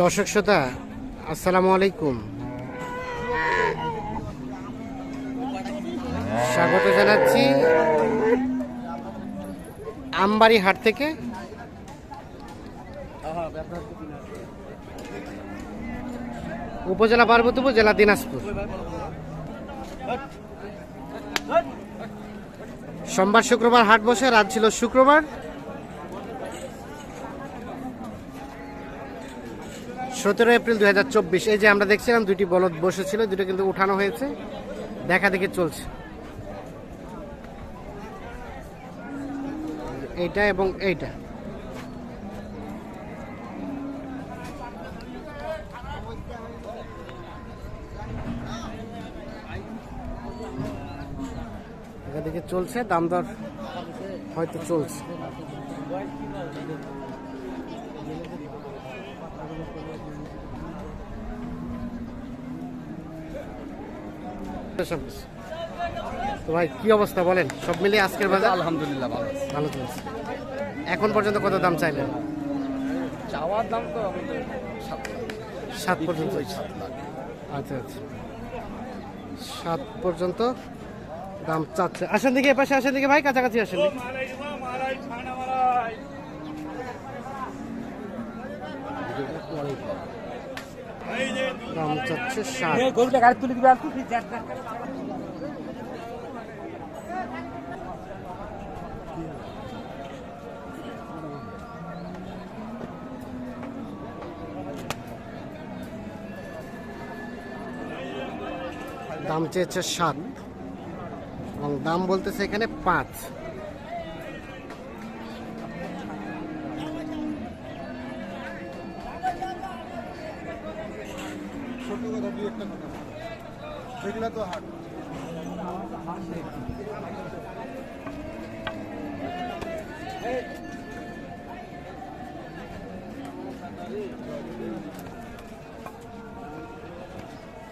দর্শক শ্রোতা আসসালামু আলাইকুম। স্বাগত জানাচ্ছি আমবাড়ি হাট থেকে। উপজেলা পার্বতীপুর জেলা দিনাজপুর। সোমবার শুক্রবার হাট বসে, রাত ছিল শুক্রবার। সতেরো এপ্রিল দু হাজার চব্বিশ, এই যে আমরা দেখছিলাম দুটি বলদ বসেছিল, দুটো কিন্তু উঠানো হয়েছে। দেখা দেখে চলছে। এইটা এবং এইটা দেখা দেখি চলছে দাম দর হয়তো চলছে। তো ভাই কি অবস্থা বলেন? সব মিলিয়ে আজকের বাজার? আলহামদুলিল্লাহ ভালো ভালো চলছে। এখন পর্যন্ত কত দাম চাইলেন? চাওয়ার দাম তো সাত পর্যন্ত। আচ্ছা আচ্ছা। সাত পর্যন্ত? দাম চাচ্ছে। আসেন দিকে এ পাশে আসেন দিকে ভাই কাছাকাছি আসেন দাম চাচ্ছে ষাট। দাম চেয়েছে সাত এবং দাম বলতেছে এখানে পাঁচ।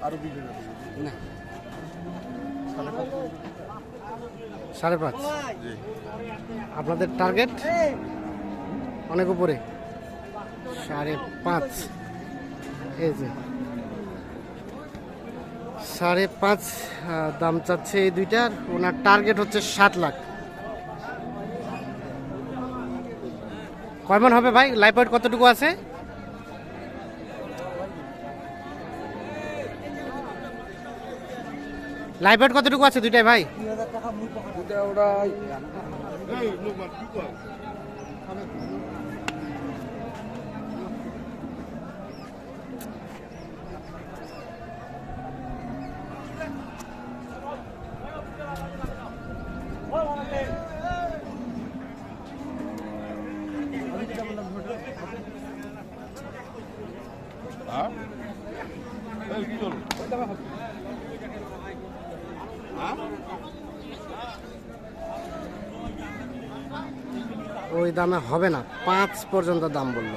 আরও বিশ না। সাড়ে পাঁচ। আপনাদের টার্গেট অনেক উপরে। সাড়ে পাঁচ। এই যে। সাড়ে পাঁচ দাম চাচ্ছে এই দুইটার। ওনার টার্গেট হচ্ছে সাত লাখ। কয় মন হবে ভাই? লাইফ কতটুকু আছে? লাইফ ওয়েট কতটুকু আছে দুইটাই ভাই? ওরা ওই দামে হবে না। পাঁচ পর্যন্ত দাম বলল।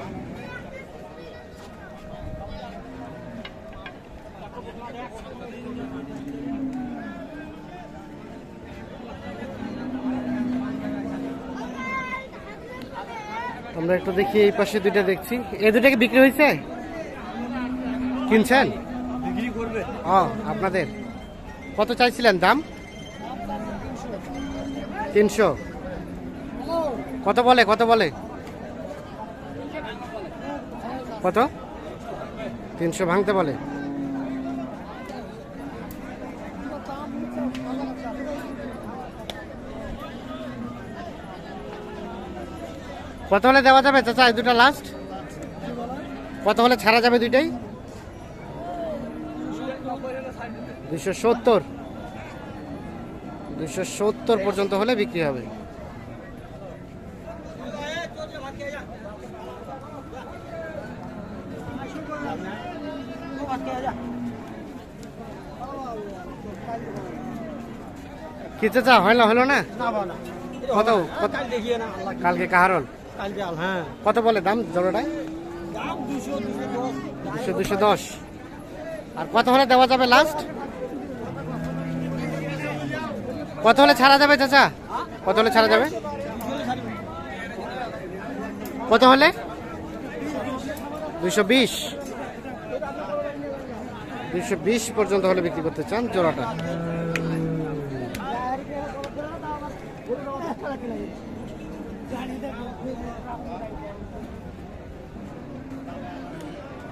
আমরা একটু দেখি এই পাশে দুইটা দেখছি। এই দুটা কি বিক্রি হয়েছে? কিনছেন? বিক্রি করবে। ও আপনাদের। কত চাইছিলেন দাম? তিনশো। কত বলে কত বলে? কত? তিনশো ভাঙতে বলে। কত হলে দেওয়া যাবে চাচা দুটা লাস্ট কত হলে ছাড়া যাবে দুইটাই? দুশো সত্তর। দুশো সত্তর পর্যন্ত হলে বিক্রি হবে। কি চাচা হলো হলো না। কত কালকে কাহারল? হ্যাঁ। কত বলে দাম জোড়াটায়? দুশো দুশো দশ। আর কত হলে দেওয়া যাবে লাস্ট কত হলে ছাড়া যাবে চাচা? কত হলে ছাড়া যাবে? কত হলে? দুইশো বিশ। দুইশো বিশ পর্যন্ত হলে বিক্রি করতে চান জোড়াটা।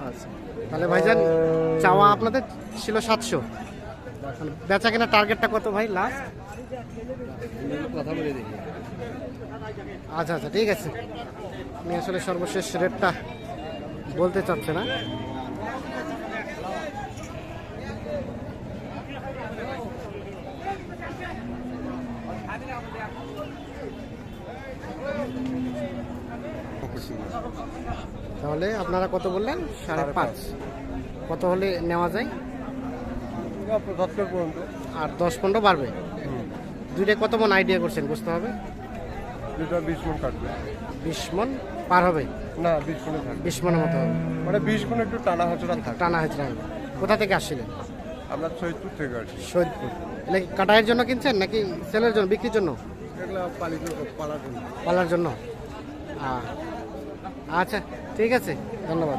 আচ্ছা। তাহলে ভাইজান, চাওয়া আপনাদের ছিল সাতশো। বেচা কেনা টার্গেটটা কত ভাই লাস্ট কথা বলে দেখি। আচ্ছা আচ্ছা ঠিক আছে। আমি আসলে সর্বশেষ রেটটা বলতে চাচ্ছে না। তাহলে আপনারা কত বললেন? সাড়ে পাঁচ। কত হলে নেওয়া যায়? আর দশ পনেরো বাড়বে? দুইটা কত মন আইডিয়া করছেন বুঝতে হবে? দুটা বিশ মন কাটবে। বিশ মন পার হবে? না বিশ মনে থাকবে। বিশ মনের মতো হবে। মানে বিশ মন একটু টানা হাঁচড়া থাকবে। টানা হবে। কোথা থেকে আসছিলেন? আমরা সৈয়দপুর থেকে আসছি। সৈয়দপুর। এটা কি কাটাইয়ের জন্য কিনছেন নাকি সেলের জন্য বিক্রির জন্য? পালার জন্য পালার জন্য। আচ্ছা ঠিক আছে। ধন্যবাদ।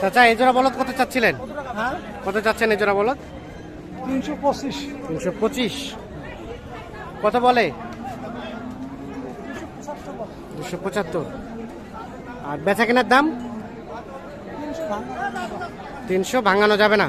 চাচা এই জোড়া বলদ কত চাচ্ছিলেন? কত চাচ্ছেন এই জোড়া বলদ? তিনশো পঁচিশ। তিনশো পঁচিশ। কত বলে? দুশো পঁচাত্তর। আর বেচা কেনার দাম? তিনশো ভাঙানো যাবে না।